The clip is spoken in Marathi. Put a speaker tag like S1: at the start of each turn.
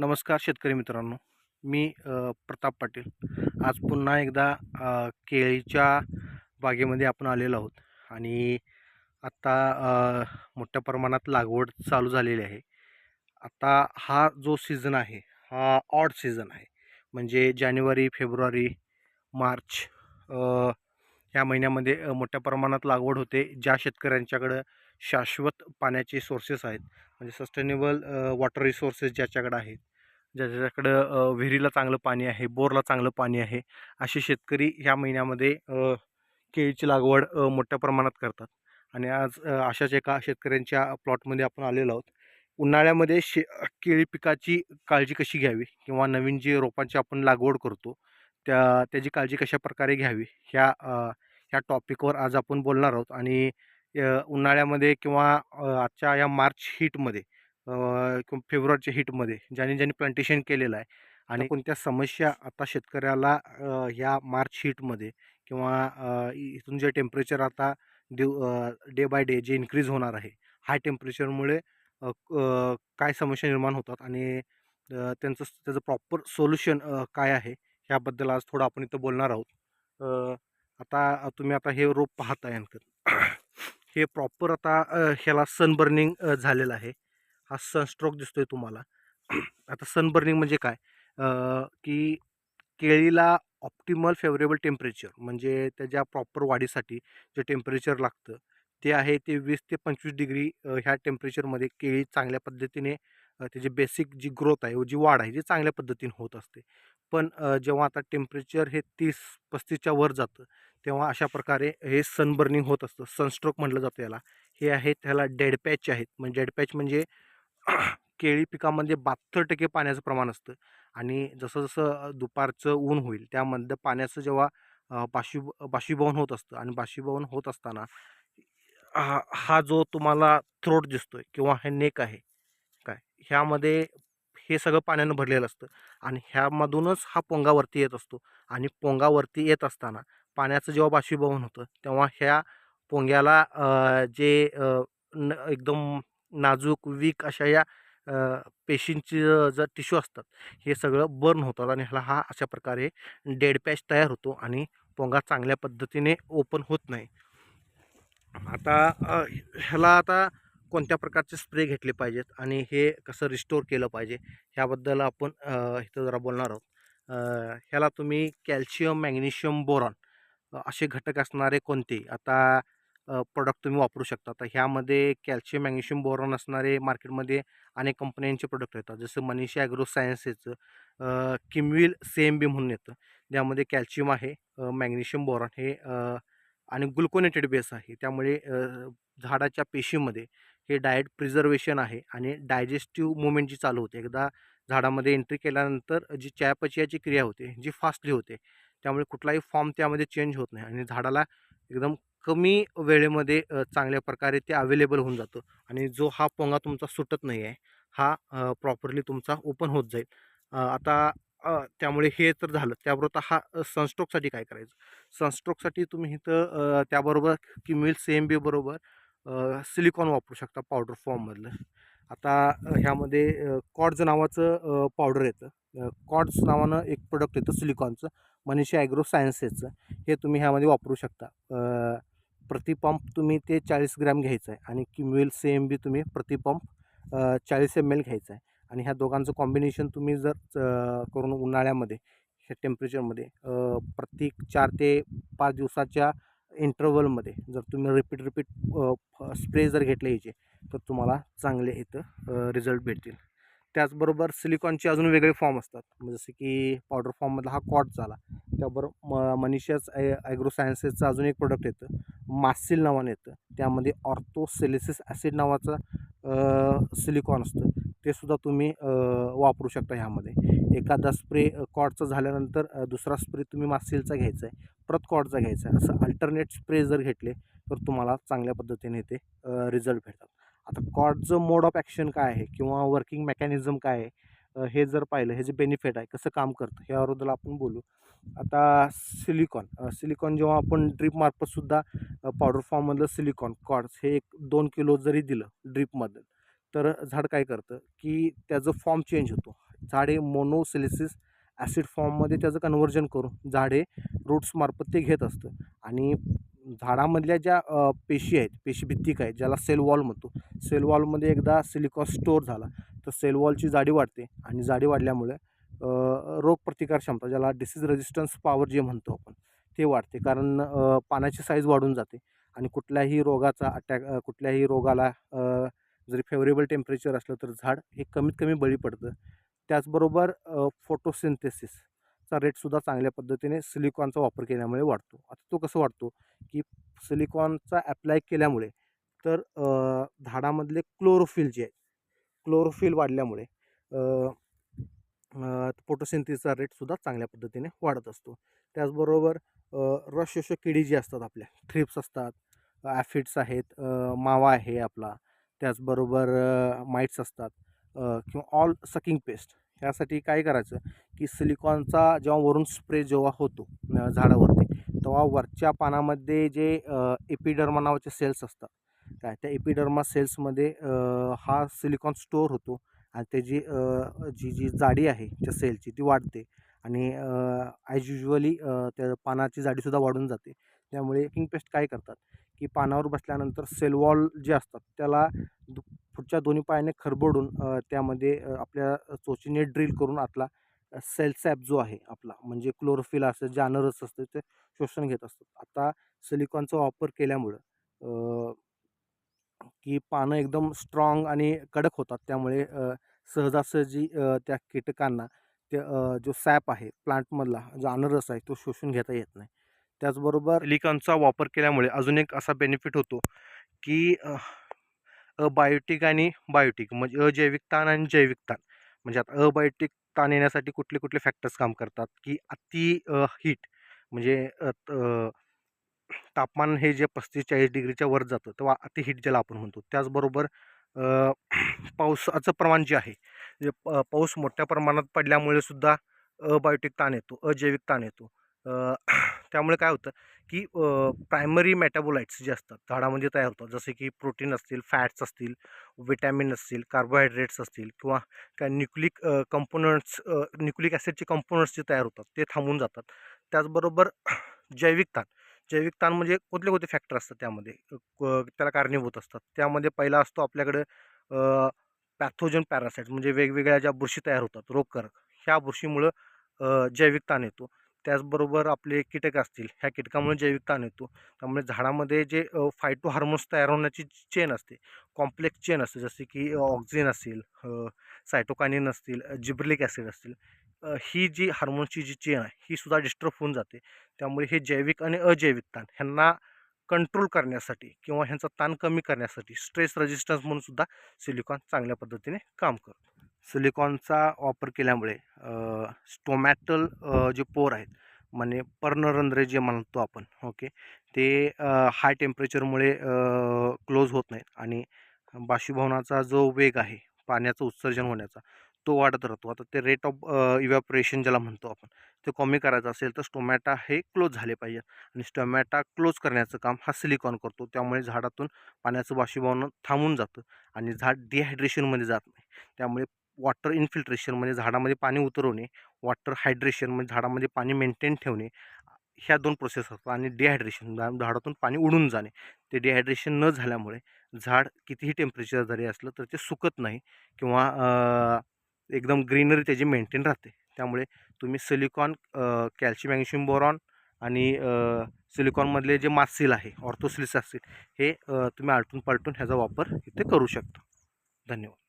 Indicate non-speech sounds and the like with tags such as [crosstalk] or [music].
S1: नमस्कार शेतकरी मित्रांनो. मी प्रताप पाटील. आज पुन्हा एकदा केळीच्या बागेमध्ये आपण आलेलो आहोत. आणि आत्ता मोठ्या प्रमाणात लागवड चालू झालेली आहे. आता हा जो सीझन आहे हा ऑड सीझन आहे. म्हणजे जानेवारी फेब्रुवारी मार्च ह्या महिन्यामध्ये मोठ्या प्रमाणात लागवड होते. ज्या शेतकऱ्यांच्याकडं शाश्वत पाण्याचे सोर्सेस आहेत. म्हणजे सस्टेनेबल वॉटर रिसोर्सेस ज्याच्याकडं आहेत. ज्याच्याकडं विहिरीला चांगलं पाणी आहे बोरला चांगलं पाणी आहे असे शेतकरी ह्या महिन्यामध्ये केळीची लागवड मोठ्या प्रमाणात करतात. आणि आज अशाच एका शेतकऱ्यांच्या प्लॉटमध्ये आपण आलेलो आहोत. उन्हाळ्यामध्ये शे केळी पिकाची काळजी कशी घ्यावी किंवा नवीन जे रोपांची आपण लागवड करतो त्या त्याची काळजी कशा प्रकारे घ्यावी ह्या ह्या टॉपिकवर आज आपण बोलणार आहोत. आणि उन्हाळ्यामध्ये किंवा आजच्या या मार्च हीटमध्ये फेब्रुवारीच्या हीटमध्ये ज्यांनी ज्यांनी प्लांटेशन केलेलं आहे आणि कोणत्या समस्या आता शेतकऱ्याला ह्या मार्च हीटमध्ये किंवा इथून जे टेम्परेचर आता दिव डे बाय डे जे इन्क्रीज होणार आहे हाय टेम्परेचरमुळे काय समस्या निर्माण होतात आणि त्यांचं त्याचं प्रॉपर सोल्युशन काय आहे ह्याबद्दल आज थोडं आपण इथं बोलणार आहोत. आता तुम्ही आता हे रोप पाहताय आणखी हे प्रॉपर आता ह्याला सनबर्निंग झालेलं आहे. हा सनस्ट्रोक दिसतोय तुम्हाला. [clears throat] आता सनबर्निंग म्हणजे काय? की केळीला ऑप्टिमल फेवरेबल टेम्परेचर म्हणजे त्याच्या प्रॉपर वाढीसाठी जे टेम्परेचर लागतं ते आहे ते वीस ते पंचवीस डिग्री ह्या टेम्परेचरमध्ये केळी चांगल्या पद्धतीने त्याची बेसिक जी ग्रोथ आहे जी वाढ आहे ती चांगल्या पद्धतीने होत असते. पण जेव्हा आता टेम्परेचर हे तीस पस्तीसच्या वर जातं तेव्हा अशा प्रकारे हे सनबर्निंग होत असतं. सनस्ट्रोक म्हटलं जातं याला. हे आहे त्याला डेड पॅच आहेत. म्हणजे डेड पॅच म्हणजे केळी पिकामध्ये बहात्तर टक्के पाण्याचं प्रमाण असतं. आणि जसं जसं दुपारचं ऊन होईल त्यामध्ये पाण्याचं जेव्हा बाशी बाष्पी बाष्पीभवन होत असतं आणि बाष्पीभवन होत असताना हा हा जो तुम्हाला थ्रोट दिसतोय किंवा हे नेक आहे काय ह्यामध्ये हे सगळं पाण्यानं भरलेलं असतं. आणि ह्यामधूनच हा पोंगावरती येत असतो. आणि पोंगावरती येत असताना पाण्याचं जेव्हा बाष्पीभवन होतं तेव्हा ह्या पोंग्याला जे न एकदम नाजूक वीक अशा या पेशींची जर टिश्यू असतात हे सगळं बर्न होतात आणि ह्याला हा अशा प्रकारे डेड पॅच तयार होतो आणि पोंगा चांगल्या पद्धतीने ओपन होत नाही. आता ह्याला आता कोणत्या प्रकारचे स्प्रे घेतले पाहिजेत आणि हे कसं रिस्टोर केलं पाहिजे ह्याबद्दल आपण इथं जरा बोलणार आहोत. ह्याला तुम्ही कॅल्शियम मॅग्नेशियम बोरॉन असे घटक असणारे कोणते? आता प्रोडक्ट तुम्ही वापरू शकता. तर ह्यामध्ये कॅल्शियम मॅग्नेशियम बोरॉन असणारे मार्केटमध्ये अनेक कंपन्यांचे प्रोडक्ट येतात. जसं मनीषा ॲग्रो सायन्सेसचं किमविल सेम बी म्हणून येतं. ज्यामध्ये कॅल्शियम आहे मॅग्नेशियम बोरॉन हे आणि ग्लुकोनेटेड बेस आहे. त्यामुळे झाडाच्या पेशीमध्ये हे डायट प्रिझर्वेशन आहे आणि डायजेस्टिव्ह मुवमेंट जी चालू होते. एकदा झाडामध्ये एंट्री केल्यानंतर जी चयापचयाची क्रिया होते जी फास्टली होते त्यामुळे कुठलाही फॉर्म त्यामध्ये चेंज होत नाही आणि झाडाला एकदम कमी वेळेमध्ये चांगल्या प्रकारे ते अवेलेबल होऊन जातं. आणि जो हा पोंगा तुमचा सुटत नाही आहे हा प्रॉपरली तुमचा ओपन होत जाईल. आता त्यामुळे हे तर झालं. त्याबरोबर हा सनस्ट्रोकसाठी काय करायचं? सनस्ट्रोकसाठी तुम्ही इथं त्याबरोबर किमिल सेम बी बरोबर सिलिकॉन वापरू शकता पावडर फॉर्ममधलं आता ह्यामध्ये कॉड्स नावाचं पावडर येतं. कॉड्स नावानं एक प्रोडक्ट येतं सिलिकॉनचं मनीषा ॲग्रो सायन्सेसचं हे तुम्ही ह्यामध्ये वापरू शकता. प्रतिपंप तुम्ही ते चाळीस ग्रॅम घ्यायचं आहे आणि किमवेल एम बी तुम्ही प्रतिपंप चाळीस एम एल घ्यायचं आहे. आणि ह्या दोघांचं कॉम्बिनेशन तुम्ही जर करून उन्हाळ्यामध्ये ह्या टेम्परेचरमध्ये प्रत्येक चार ते पाच दिवसाच्या इंटरवलमध्ये जर तुम्ही रिपीट रिपीट स्प्रे जर घेतले याचे तर तुम्हाला चांगले इथं रिझल्ट भेटतील. त्याचबरोबर सिलिकॉनचे अजून वेगळे फॉर्म असतात. म्हणजे जसे की पावडर फॉर्ममधला हा कॉट झाला. त्याबरोबर म मनीषाच ॲ ॲग्रो सायन्सेसचं अजून एक प्रोडक्ट येतं. मासिल नावानं येतं. त्यामध्ये ऑर्थोसेलिसिस ॲसिड नावाचं सिलिकॉन असतं. ते सुद्धा तुम्ही वापरू शकता ह्यामध्ये. एखादा स्प्रे कॉडचा झाल्यानंतर दुसरा स्प्रे तुम्ही मासिलचा घ्यायचा आहे. परत कॉडचा घ्यायचा आहे. असं अल्टरनेट स्प्रे जर घेतले तर तुम्हाला चांगल्या पद्धतीने ते रिझल्ट भेटतात. आता कॉडचं मोड ऑफ ॲक्शन काय आहे किंवा वर्किंग मेकॅनिझम काय आहे हे जर पाहिलं हे जे बेनिफिट आहे कसं काम करतं ह्याबद्दल आपण बोलू. आता सिलिकॉन सिलिकॉन जेव्हा आपण ड्रीपमार्फतसुद्धा पावडर फॉर्ममधलं सिलिकॉन कॉड्स हे एक दोन किलो जरी दिलं ड्रीपमधलं तर झाड काय करतं की त्याचं फॉर्म चेंज होतो. झाड हे मोनोसिलिसिस ॲसिड फॉर्ममध्ये त्याचं कन्वर्जन करून झाड हे रूट्समार्फत ते घेत असतं. आणि झाडामधल्या ज्या पेशी आहेत पेशी भित्तिक आहेत ज्याला सेल वॉल म्हणतो. सेल वॉलमध्ये एकदा सिलिकॉन स्टोअर झाला तर सेल वॉलची जाडी वाढते आणि जाडी वाढल्यामुळे रोग रोगप्रतिकार क्षमता ज्याला डिसीज रेजिस्टन्स पॉवर जे म्हणतो आपण ते वाढते. कारण पाण्याची पानाची साईज वाढून जाते आणि कुठल्याही रोगाचा अटॅक कुठल्याही रोगाला जरी फेवरेबल टेम्परेचर असलं तर झाड हे कमीत कमी बळी पडतं. त्याचबरोबर फोटोसिंथेसिस चा रेटसुद्धा चांगल्या पद्धतीने सिलिकॉनचा वापर केल्यामुळे वाढतो. आता तो कसं वाढतो? की सिलिकॉनचा ॲप्लाय केल्यामुळे तर झाडामधले क्लोरोफिल जे आहे क्लोरोफिल वाढल्यामुळे फोटोसिंथेसिसचा रेटसुद्धा चांगल्या पद्धतीने वाढत असतो. त्याचबरोबर अ, रस शोषक किडी जी असतात आपल्या थ्रिप्स असतात ॲफिड्स आहेत मावा आहे आपला. त्याचबरोबर माईट्स असतात किंवा ऑल सकिंग पेस्ट ह्यासाठी काय करायचं की सिलिकॉनचा जेव्हा वरून स्प्रे जेव्हा होतो झाडावरती तेव्हा वरच्या पानामध्ये जे एपिडर्मा नावाचे सेल्स असतात काय त्या एपिडर्मा सेल्समध्ये हा सिलिकॉन स्टोअर होतो आणि त्याची जी जी जाडी आहे त्या सेलची ती वाढते आणि ॲज युजली त्या पानाची जाडीसुद्धा वाढून जाते. त्यामुळे किंग पेस्ट काय करतात की पानावर बसल्यानंतर सेल वॉल जे असतात त्याला दु पुढच्या दोन्ही पायाने खरबडून त्यामध्ये आपल्या चोचीने ड्रिल करून आतला सेल सॅप जो आहे आपला म्हणजे क्लोरोफिल असतं जानरस असतं ते शोषण घेत असतं. आता सिलिकॉनचा वापर केल्यामुळं की पानं एकदम स्ट्रॉंग आणि कडक होतात त्यामुळे सहजासहजी त्या कीटकांना ते जो सॅप आहे प्लांटमधला जो अनरस आहे तो शोषून घेता येत नाही. त्याचबरोबर सिलिकॉनचा वापर केल्यामुळे अजून एक असा बेनिफिट होतो की अबायोटिक आणि बायोटिक म्हणजे अजैविक ताण आणि जैविक ताण. म्हणजे आता अबायोटिक ताण येण्यासाठी कुठले कुठले फॅक्टर्स काम करतात? की अति हीट म्हणजे तापमान हे जे पस्तीस चाळीस डिग्रीच्या वर जातं तेव्हा अति हीट ज्याला आपण म्हणतो. त्याचबरोबर पावसाचं प्रमाण जे आहे जे प- पाऊस मोठ्या प्रमाणात पडल्यामुळे सुद्धा अबायोटिक ताण येतो अजैविक ताण येतो. त्यामुळे काय होतं की प्रायमरी मेटाबोलाइट्स जे असतात झाडामध्ये तयार होतात. जसे की प्रोटीन असतील फॅट्स असतील विटॅमिन असतील कार्बोहायड्रेट्स असतील किंवा काय न्यूक्लिक कंपोनंट्स न्यूक्लिक ॲसिडचे कंपोनंट्स जे तयार होतात ते थांबून जातात. त्याचबरोबर जैविक ताण. जैविक ताण म्हणजे कुठले कोणते फॅक्टर असतात त्यामध्ये? त्याला कारणीभूत असतात. त्यामध्ये पहिला असतो आपल्याकडे पॅथोजन पॅरासाइट म्हणजे वेगवेगळ्या ज्या बुरशी तयार होतात रोगकारक ह्या बुरशीमुळं जैविक ताण येतो. त्याचबरोबर आपले कीटक असतील ह्या कीटकामुळे जैविक ताण येतो. त्यामुळे झाडामध्ये जे फायटो हार्मोन्स तयार होण्याची चेन असते कॉम्प्लेक्स चेन असते जसे की ऑक्सिजन असेल सायटोकानिन असतील जिब्रिलिक ॲसिड असतील ही जी हार्मोन्सची जी चेन आहे ही सुद्धा डिस्टर्ब होऊन जाते. त्यामुळे हे जैविक आणि अजैविक ताण ह्यांना कंट्रोल करण्यासाठी किंवा ह्यांचा ताण कमी करण्यासाठी स्ट्रेस रेजिस्टन्स म्हणून सुद्धा सिलिकॉन चांगल्या पद्धतीने काम करतो. सिलिकॉनचा वापर केल्यामुळे स्टोमॅटल जे पोर आहेत म्हणजे पर्णरंध्रे जे म्हणतो आपण ओके ते हाय टेम्परेचरमुळे क्लोज होत नाहीत आणि बाष्पीभवनाचा जो वेग आहे पाण्याचं उत्सर्जन होण्याचा तो वाढत राहतो. आता ते रेट ऑफ इव्हॅपरेशन ज्याला म्हणतो आपण ते कमी करायचं असेल तर स्टोमॅटा हे क्लोज झाले पाहिजे आणि स्टोमॅटा क्लोज करण्याचं काम हा सिलिकॉन करतो. त्यामुळे झाडातून पाण्याचं बाष्पीभवन थांबून जातं आणि झाड डिहायड्रेशनमध्ये जात नाही. त्यामुळे वॉटर इन्फिल्ट्रेशन म्हणजे झाडामध्ये पाणी उतरवणे वॉटर हायड्रेशन म्हणजे झाडामध्ये पाणी मेंटेन ठेवणे ह्या दोन प्रोसेस असतात आणि डिहायड्रेशन झाडातून पाणी उडून जाणे. ते डिहायड्रेशन न झाल्यामुळे झाड कितीही टेम्परेचर जरी असलं तर ते सुकत नाही किंवा एकदम ग्रीनरी त्याची मेंटेन राहते. त्यामुळे तुम्ही सिलिकॉन कॅल्शियम मॅग्नेशियम बोरॉन आणि सिलिकॉनमधले जे मासिल आहे ऑर्थोसिलिस असतील हे तुम्ही आलटून पालटून ह्याचा वापर इथे करू शकता. धन्यवाद.